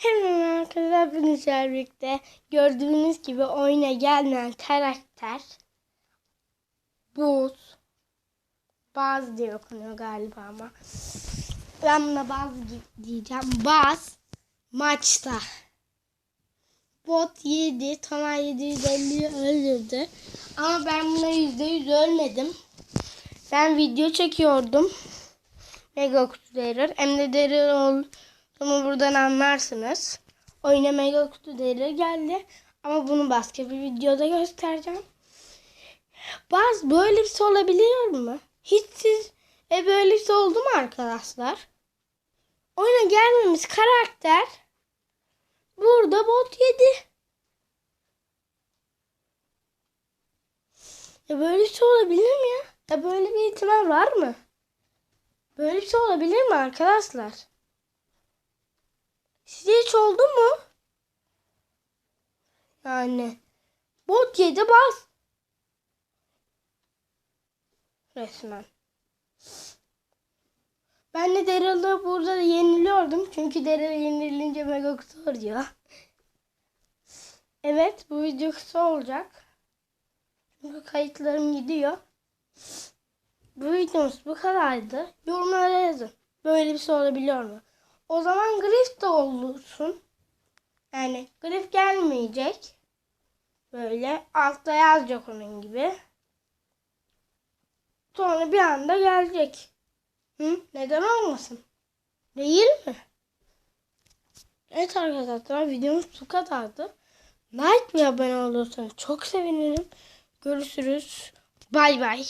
Hemen arkadaşlar hepinizle birlikte gördüğünüz gibi oyuna gelmeyen karakter Buz. Baz diye okunuyor galiba ama. Ben buna Baz di- diyeceğim. Baz maçta. Bot 7, Tona 750'yi öldürdü. Ama ben buna %100 ölmedim. Ben video çekiyordum. Mega kutu derir. Hem de derir olduğumu buradan anlarsınız. Oyuna mega kutu derir geldi. Ama bunu başka bir videoda göstereceğim. Baz böyle bir şey olabiliyor mu? Hiç siz e böyle bir şey oldu mu arkadaşlar? Oyuna gelmemiş karakter burada bot yedi. Ya böyle bir şey olabilir mi ya? Ya böyle bir ihtimal var mı? Böyle bir şey olabilir mi arkadaşlar? Oldu mu? Yani bot yedi bas. Resmen. Ben de Daryl'da burada da yeniliyordum. Çünkü Daryl yenilince mega kutu oluyor. Evet bu video kısa olacak. Çünkü kayıtlarım gidiyor. Bu videomuz bu kadardı. Yorumlara yazın. Böyle bir şey olabiliyor mu? O zaman grif de olursun. Yani grif gelmeyecek. Böyle altta yazacak onun gibi. Sonra bir anda gelecek. Hı? Neden olmasın? Değil mi? Evet arkadaşlar videomuz bu kadardı. Like ve abone olursanız çok sevinirim. Görüşürüz. Bay bay.